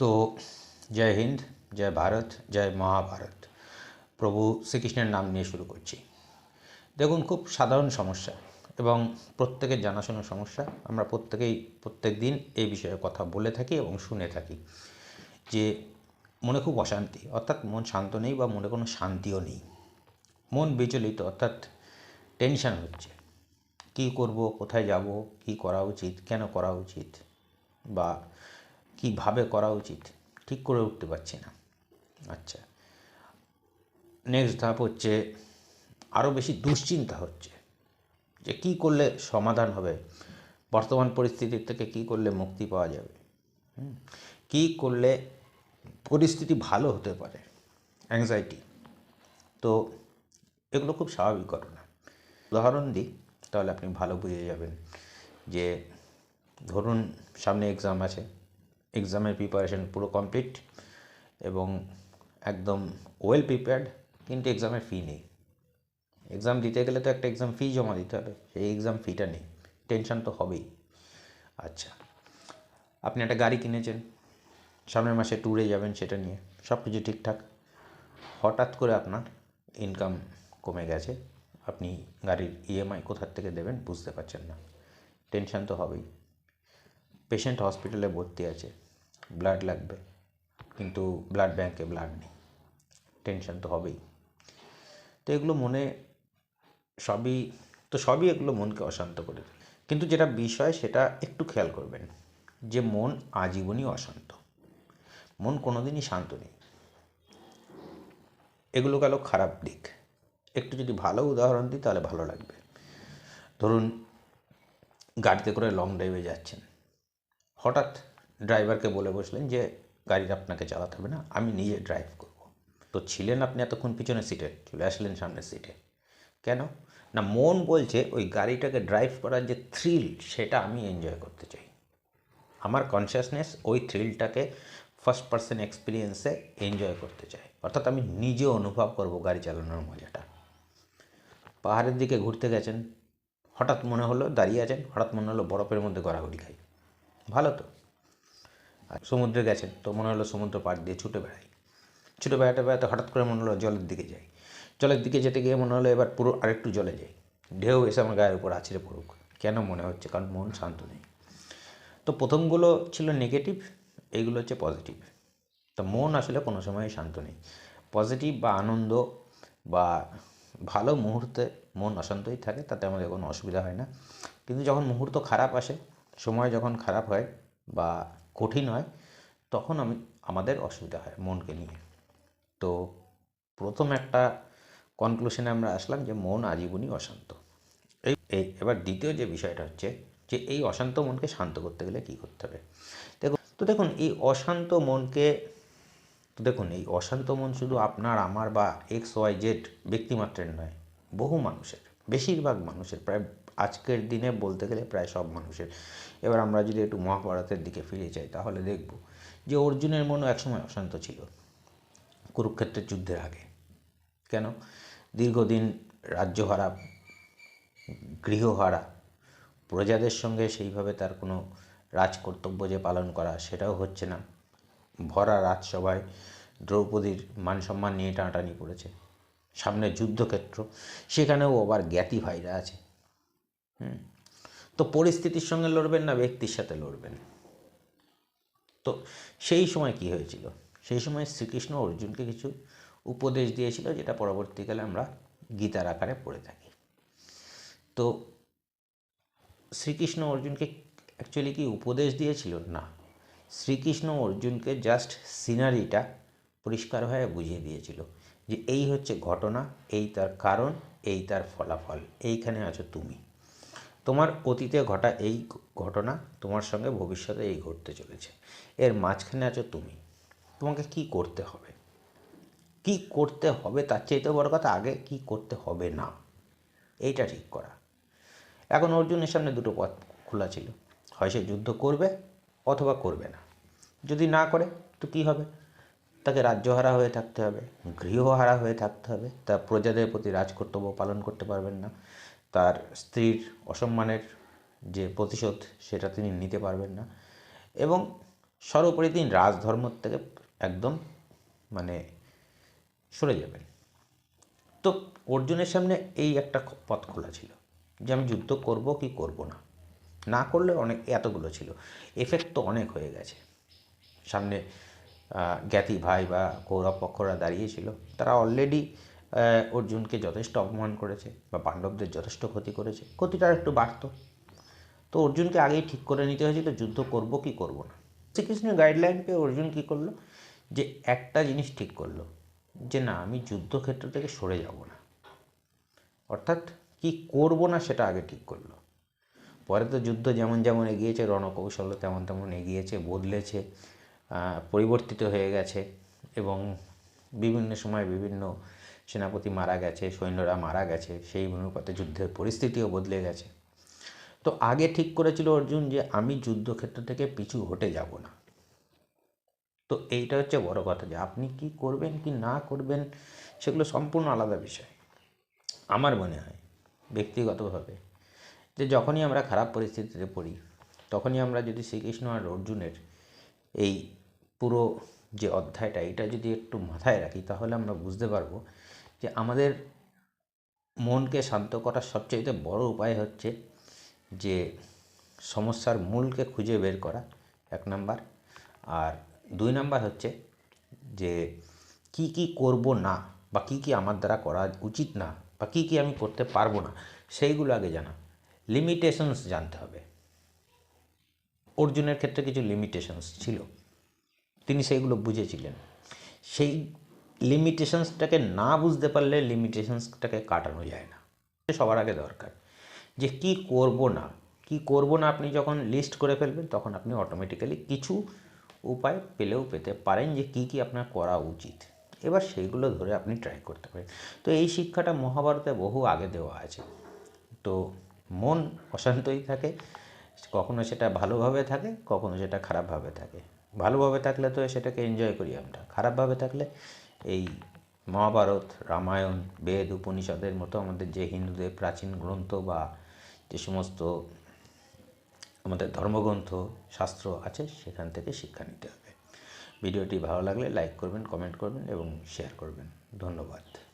তো জয় হিন্দ, জয় ভারত, জয় মহাভারত। প্রভু শ্রীকৃষ্ণের নাম নিয়ে শুরু করছি। দেখুন, খুব সাধারণ সমস্যা এবং প্রত্যেকের জানাশোনা সমস্যা। আমরা প্রত্যেকেই প্রত্যেক দিন এই বিষয়ে কথা বলে থাকি এবং শুনে থাকি যে মনে খুব অশান্তি, অর্থাৎ মন শান্ত নেই বা মনে কোনো শান্তিও নেই। মন বিচলিত, অর্থাৎ টেনশান হচ্ছে। কী করব, কোথায় যাব, কী করা উচিত, কেন করা উচিত? বা কীভাবে করা উচিত? ঠিক করে উঠতে পারছি না। আচ্ছা। নেক্সট ধাপ হচ্ছে আরও বেশি দুশ্চিন্তা হচ্ছে। যে কী করলে সমাধান হবে? বর্তমান পরিস্থিতির থেকে কী করলে মুক্তি পাওয়া যাবে? কী করলে পরিস্থিতি ভালো হতে পারে? অ্যাংজাইটি তো এগুলো খুব স্বাভাবিক ঘটনা। উদাহরণ দিই, তাহলে আপনি ভালো বুঝে যাবেন যে ধরুন সামনে এক্সাম আছে এক্সামের প্রিপারেশন পুরো কমপ্লিট এবং একদম ওয়েল প্রিপেয়ার্ড কিন্তু এক্সামের ফি নেই। এক্সাম দিতে গেলে তো একটা এক্সাম ফি জমা দিতে হবে, সেই এক্সাম ফিটা নেই। টেনশন তো হবেই। আচ্ছা আপনি একটা গাড়ি কিনেছেন, সামনের মাসে ট্যুরে যাবেন সেটা নিয়ে সব কিছু ঠিকঠাক। হঠাৎ করে আপনার ইনকাম কমে গেছে, আপনি গাড়ির ইএমআই কোথার থেকে দেবেন বুঝতে পারছেন না। টেনশন তো হবেই। পেশেন্ট হসপিটালে ভর্তি আছে। ব্লাড লাগবে। কিন্তু ব্লাড ব্যাংকে ব্লাড নেই। টেনশন তো হবেই। তো এগুলো মনে সবই, তো সবই এগুলো মনকে অশান্ত করে কিন্তু যেটা বিষয়, সেটা একটু খেয়াল করবেন যে মন আজীবনই অশান্ত। মন কোনোদিনই শান্ত নেই। এগুলো গেল খারাপ দিক। একটু যদি ভালো উদাহরণ দিই, তাহলে ভালো লাগবে। ধরুন, গাড়িতে করে লং ড্রাইভে যাচ্ছেন। হঠাৎ ড্রাইভারকে বলে বসলেন যে, গাড়িটা আপনাকে চালাতে হবে না, আমি নিজে ড্রাইভ করব। তো ছিলেন আপনি এতক্ষণ পিছনের সিটে চলে আসলেন সামনের সিটে কেন? না, মন বলছে ওই গাড়িটাকে ড্রাইভ করার যে থ্রিল সেটা আমি এনজয় করতে চাই। আমার কনসিয়াসনেস ওই থ্রিলটাকে ফার্স্ট পার্সন এক্সপিরিয়েন্সে এনজয় করতে চাই অর্থাৎ আমি নিজে অনুভব করব গাড়ি চালানোর মজাটা। পাহাড়ের দিকে ঘুরতে গেছেন, হঠাৎ মনে হলো দাঁড়িয়ে আছেন, হঠাৎ মনে হলো বরফের মধ্যে গড়াগড়ি খাই। ভালো তো। সমুদ্রে গেছেন তো মনে হলো সমুদ্র পাড় দিয়ে ছুটে বেড়াই। ছুটে বেড়াতে বেড়াতে হঠাৎ করে মনে হলো জলের দিকে যাই। জলের দিকে যেতে গিয়ে মনে হলো এবার পুরো আরেকটু জলে যাই। ঢেউ এসে আমার গায়ের উপর আছড়ে পড়ুক, কেন মনে হচ্ছে কারণ মন শান্ত নেই। তো প্রথমগুলো ছিল নেগেটিভ এইগুলো হচ্ছে পজিটিভ তো মন আসলে কোনো সময় শান্ত নেই। পজিটিভ বা আনন্দ বা ভালো মুহূর্তে মন অশান্তই থাকে, তাতে আমাদের কোনো অসুবিধা হয় না। কিন্তু যখন মুহূর্ত খারাপ আসে, সময় যখন খারাপ হয় বা কঠিন হয়, তখন আমি, আমাদের অসুবিধা হয় মনকে নিয়ে। তো প্রথম একটা কনক্লুশনে আমরা আসলাম যে মন আজীবনই অশান্ত। এই এই, এবার দ্বিতীয় যে বিষয়টা হচ্ছে যে এই অশান্ত মনকে শান্ত করতে গেলে কী করতে হবে? দেখুন, তো দেখুন, এই অশান্ত মনকে, তো দেখুন, এই অশান্ত মন শুধু আপনার, আমার বা এক্স ওয়াই জেড ব্যক্তিমাত্রের নয়, বহু মানুষের, বেশিরভাগ মানুষের, প্রায় আজকের দিনে বলতে গেলে প্রায় সব মানুষের। এবার আমরা যদি একটু মহাভারতের দিকে ফিরে যাই, তাহলে দেখব যে অর্জুনের মনও একসময় অশান্ত ছিল, কুরুক্ষেত্রের যুদ্ধের আগে। কেন? দীর্ঘদিন রাজ্যহারা, গৃহহারা, প্রজাদের সঙ্গে সেইভাবে তার কোনো রাজকর্তব্য যে পালন করা সেটাও হচ্ছে না। ভরা রাজসভায় দ্রৌপদীর মান সম্মান নিয়ে টানাটানি করেছে। সামনে যুদ্ধক্ষেত্র, সেখানেও আবার জ্ঞাতি ভাইরা আছে। হুম। তো পরিস্থিতির সঙ্গে লড়বেন না, ব্যক্তির সাথে লড়বেন। তো সেই সময় কি হয়েছিল? সেই সময় শ্রীকৃষ্ণ অর্জুনকে কিছু উপদেশ দিয়েছিল, যেটা পরবর্তীকালে আমরা গীতার আকারে পড়ে থাকি। তো শ্রীকৃষ্ণ অর্জুনকে অ্যাকচুয়ালি কি উপদেশ দিয়েছিল? না। শ্রীকৃষ্ণ অর্জুনকে জাস্ট সিনারিটা পরিষ্কারভাবে বুঝিয়ে দিয়েছিল যে, এই হচ্ছে ঘটনা, এই তার কারণ, এই তার ফলাফল, এইখানে আছো তুমি। তোমার অতীতে ঘটা এই ঘটনা তোমার সঙ্গে ভবিষ্যতে এই ঘটতে চলেছে। এর মাঝখানে আছো তুমি। তোমাকে কি করতে হবে? কি করতে হবে? তার চাইতে বড় কথা আগে কি করতে হবে না। এইটা ঠিক করা। এখন অর্জুনের সামনে দুটো পথ খোলা ছিল। হয় সে যুদ্ধ করবে অথবা করবে না। যদি না করে, তো কী হবে? তাকে রাজ্যহারা হয়ে থাকতে হবে, গৃহহারা হয়ে থাকতে হবে। তার প্রজাদের প্রতি রাজকর্তব্য পালন করতে পারবেন না। তার স্ত্রীর অসম্মানের যে প্রতিশোধ, সেটা তিনি নিতে পারবেন না। এবং সর্বোপরি তিনি রাজধর্ম থেকে একদম মানে সরে যাবেন। তো অর্জুনের সামনে এই একটা পথ খোলা ছিল যে আমি যুদ্ধ করব কি করব না। না করলে অনেক, এতগুলো ছিল। এফেক্ট তো অনেক হয়ে গেছে। সামনে জ্ঞাতি ভাই বা কৌরব পক্ষরা দাঁড়িয়েছিল। তারা অলরেডি অর্জুনকে যথেষ্ট অপমান করেছে বা পাণ্ডবদের যথেষ্ট ক্ষতি করেছে। ক্ষতিটা একটু বাড়তো। তো অর্জুনকে আগেই ঠিক করে নিতে হয়েছিল যুদ্ধ করব কি করব না। শ্রীকৃষ্ণের গাইডলাইন পেয়ে অর্জুন কী করল? যে একটা জিনিস ঠিক করল, যে না, আমি যুদ্ধক্ষেত্র থেকে সরে যাব না। অর্থাৎ কি করব না সেটা আগে ঠিক করল। পরে তো যুদ্ধ যেমন যেমন এগিয়েছে রণকৌশল তেমন তেমন এগিয়েছে, বদলেছে পরিবর্তিত হয়ে গেছে এবং বিভিন্ন সময় বিভিন্ন সেনাপতি মারা গেছে, সৈন্যরা মারা গেছে, সেই অনুপাতে যুদ্ধের পরিস্থিতিও বদলে গেছে। তো আগে ঠিক করেছিল অর্জুন যে আমি যুদ্ধক্ষেত্র থেকে পিছু হটে যাব না। তো এইটা হচ্ছে বড় কথা যে আপনি কি করবেন কি না করবেন সেগুলো সম্পূর্ণ আলাদা বিষয়। আমার মনে হয় ব্যক্তিগতভাবে যে যখনই আমরা খারাপ পরিস্থিতিতে পড়ি, তখনই আমরা যদি শ্রীকৃষ্ণ আর অর্জুনের এই পুরো যে অধ্যায়টা এটা যদি একটু মাথায় রাখি, তাহলে আমরা বুঝতে পারব যে আমাদের মনকে শান্ত করার সবচেয়ে বড় উপায় হচ্ছে যে সমস্যার মূলকে খুঁজে বের করা, এক নাম্বার। আর দুই নাম্বার হচ্ছে যে কি কি করব না বা কি কি আমার দ্বারা করা উচিত না বা কি কি আমি করতে পারব না, সেইগুলো আগে জানা। লিমিটেশনস জানতে হবে। অর্জুনের ক্ষেত্রে কিছু লিমিটেশনস ছিল। তিনি সেইগুলো বুঝেছিলেন। সেই লিমিটেশনসটাকে না বুঝতে পারলে লিমিটেশনসটাকে কাটানো যায় না। সবার আগে দরকার যে কি করব না, কি করব না আপনি যখন লিস্ট করে ফেলবেন তখন আপনি অটোমেটিক্যালি কিছু উপায় পেলেও পেতে পারেন যে কি কি আপনার করা উচিত। এবার সেইগুলো ধরে আপনি ট্রাই করতে পারেন। তো এই শিক্ষাটা মহাভারতে বহু আগে দেওয়া আছে। তো মন অশান্তই থাকে, কখনো সেটা ভালোভাবে থাকে, কখনো সেটা খারাপভাবে থাকে। ভালোভাবে থাকলে তো সেটাকে এনজয় করি আমরা। খারাপভাবে থাকলে এই মহাভারত, রামায়ণ, বেদ, উপনিষদের মতো আমাদের যে হিন্দুদের প্রাচীন গ্রন্থ বা যে সমস্ত আমাদের ধর্মগ্রন্থ, শাস্ত্র আছে, সেখান থেকে শিক্ষা নিতে হবে। ভিডিওটি ভালো লাগলে লাইক করবেন, কমেন্ট করবেন এবং শেয়ার করবেন। ধন্যবাদ।